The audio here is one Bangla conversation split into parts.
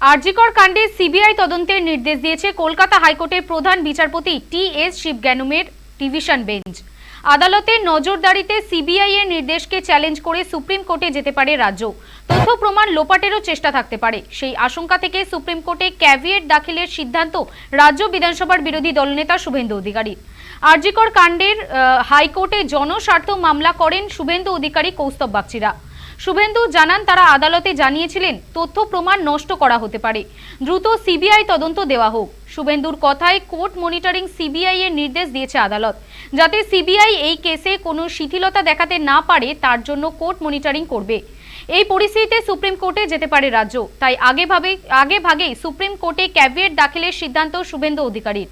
আরজিকর কাণ্ডে সিবিআই তদন্তের নির্দেশ দিয়েছে কলকাতা হাইকোর্টের প্রধান বিচারপতি টি এস শিবজ্ঞানুমের ডিভিশন বেঞ্চ। আদালতের নজরদারিতে সিবিআই এর নির্দেশকে চ্যালেঞ্জ করে সুপ্রিম কোর্টে যেতে পারে রাজ্য। তথ্য প্রমাণ লোপাটেরও চেষ্টা থাকতে পারে। সেই আশঙ্কা থেকে সুপ্রিম কোর্টে ক্যাভিয়েট দাখিলের সিদ্ধান্ত রাজ্য বিধানসভার বিরোধী দলনেতা শুভেন্দু অধিকারী। আরজিকর কাণ্ডের হাইকোর্টে জনস্বার্থ মামলা করেন শুভেন্দু অধিকারী কৌস্তব বাগচিরা। শুভেন্দু জানান, তারা আদালতে জানিয়েছিলেন, তথ্য প্রমাণ নষ্ট করা হতে পারে। দ্রুত সিবিআই তদন্ত দেওয়া হোক। শুভেন্দুর কথায় কোর্ট মনিটরিং সিবিআই এর নির্দেশ দিয়েছে আদালত। যাতে সিবিআই এই কেসে কোনো শিথিলতা দেখাতে না পারে, তার জন্য কোর্ট মনিটরিং করবে। এই পরিস্থিতিতে সুপ্রিম কোর্টে যেতে পারে রাজ্য। তাই আগে ভাবে আগে ভাগেই সুপ্রিম কোর্টে ক্যাভিয়েট দাখিলের সিদ্ধান্ত শুভেন্দু অধিকারীর।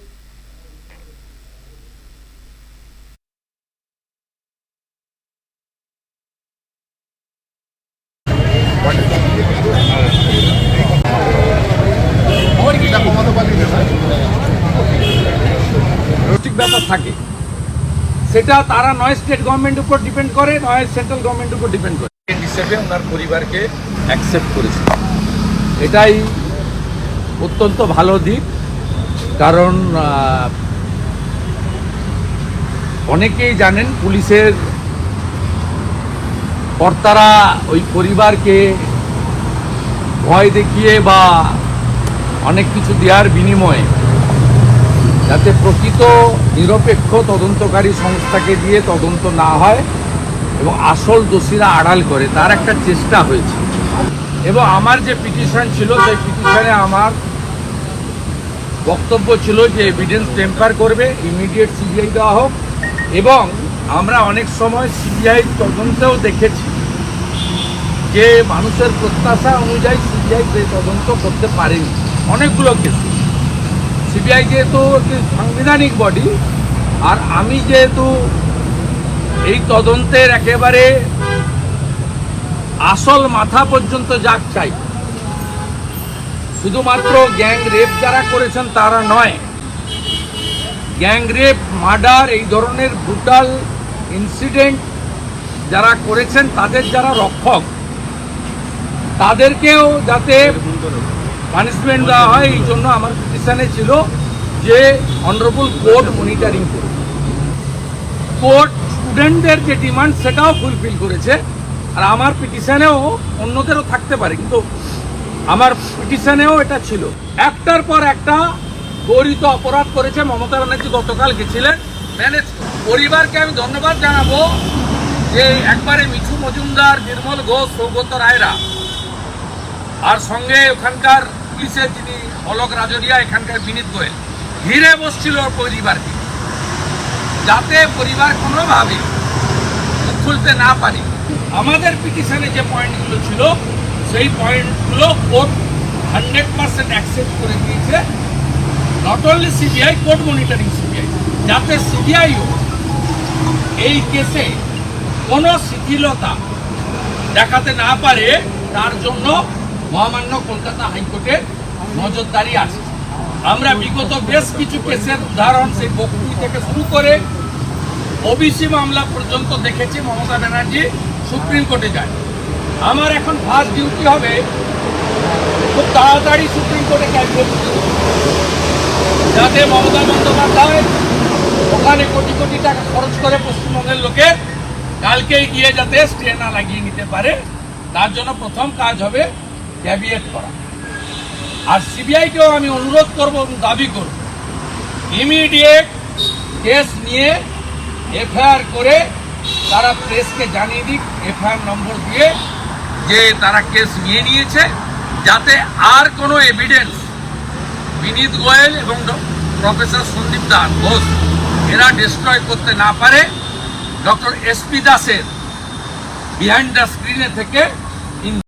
সেটা তারা নয় স্টেট গভর্নমেন্ট উপর ডিপেন্ড করে নয় সেন্ট্রাল গভর্নমেন্ট উপর ডিপেন্ড করে। হিসেবে ওনার পরিবারকে অ্যাকসেপ্ট করেছে। এটাই অত্যন্ত ভালো দিক কারণ অনেকেই জানেন পুলিশের কর্তারা ওই পরিবারকে ভয় দেখিয়ে বা অনেক কিছু দেওয়ার বিনিময়ে যাতে প্রকৃত নিরপেক্ষ তদন্তকারী সংস্থাকে দিয়ে তদন্ত না হয় এবং আসল দোষীরা আড়াল করে, তার একটা চেষ্টা হয়েছে। এবং আমার যে পিটিশন ছিল, সেই পিটিশনে আমার বক্তব্য ছিল যে এভিডেন্স টেম্পার করবে ইমিডিয়েট সিবিআই দেওয়া হোক। এবং আমরা অনেক সময় সিবিআই তদন্তেও দেখেছি যে মানুষের প্রত্যাশা অনুযায়ী সিবিআই তদন্ত করতে পারেনি। অনেকগুলো কেসে সিবিআই যেহেতু একটি সাংবিধানিক বডি আর আমি যেহেতু এই তদন্তের একেবারে আসল মাথা পর্যন্ত যাক চাই, শুধুমাত্র গ্যাং রেপ যারা করেছেন তারা নয়, গ্যাং রেপ, মার্ডার, এই ধরনের ব্রুটাল ইনসিডেন্ট যারা করেছেন, তাদের যারা রক্ষক, তাদেরকেও যাতে পানিশমেন্ট দেওয়া হয়, এই জন্য আমার পিটিশনে ছিল যে অনারেবল কোর্ট মনিটরিং করবে কোর্ট স্টুডেন্টদের যে ডিমান্ড সেটাও ফুলফিল করেছে। আর আমার পিটিশনেও অন্যদেরও থাকতে পারে, কিন্তু আমার পিটিশনেও এটা ছিল। একটার পর একটা গরিত অপরাধ করেছে মমতা ব্যানার্জি গতকাল গেছিলেন ম্যানেজ পরিবারকে আমি ধন্যবাদ জানাব যে একবারে মিঠু মজুমদার, নির্মল ঘোষ, সৌগত রায়রা, আর সঙ্গে ওখানকার পুলিশের যিনি অলোক রাজরিয়া এখানকার বিনীত গোয়েল, ঘিরে বসছিল পরিবারকে। যাতে পরিবার কোনোভাবে খুলতে না পারে। আমাদের পিটিশনে যে পয়েন্টগুলো ছিল, সেই পয়েন্টগুলো কোর্ট হান্ড্রেড পার্সেন্ট অ্যাকসেপ্ট করে দিয়েছে। Not only CBI court monitoring CBI যাতে সিবিআইও এই কেসে কোনো শিথিলতা দেখাতে না পারে, তার জন্য মহামান্য কলকাতা হাইকোর্টের নজরদারি আছে। আমরা বিগত বেশ কিছু কেসের উদাহরণ সেই বকুড়ি থেকে শুরু করে ওবিসি মামলা পর্যন্ত দেখেছি, মমতা ব্যানার্জি সুপ্রিম কোর্টে যায়। আমার এখন ফার্স্ট ডিউটি হবে খুব তাড়াতাড়ি সুপ্রিম কোর্টে যাতে মমতা বন্দ্যোপাধ্যায় ওখানে কোটি কোটি টাকা খরচ করে পশ্চিমবঙ্গের লোকে কালকে গিয়ে যাতে স্টে না লাগিয়ে নিতে পারে। তার জন্য প্রথম কাজ হবে ক্যাবিয়েট করা। আর সিবিআইকেও আমি অনুরোধ করব এবং দাবি করব, ইমিডিয়েট কেস নিয়ে এফআইআর করে তারা প্রেসকে জানিয়ে দিক, এফআইআর নম্বর দিয়ে যে তারা কেস নিয়ে নিয়েছে, যাতে আর কোনো এভিডেন্স বিনীত গোয়েল এবং প্রফেসর সন্দীপ দাস ঘোষ এরা ডিস্ট্রয় করতে না পারে। ডক্টর এসপি দাসের বিহাইন্ড দ্য স্ক্রিনে থেকে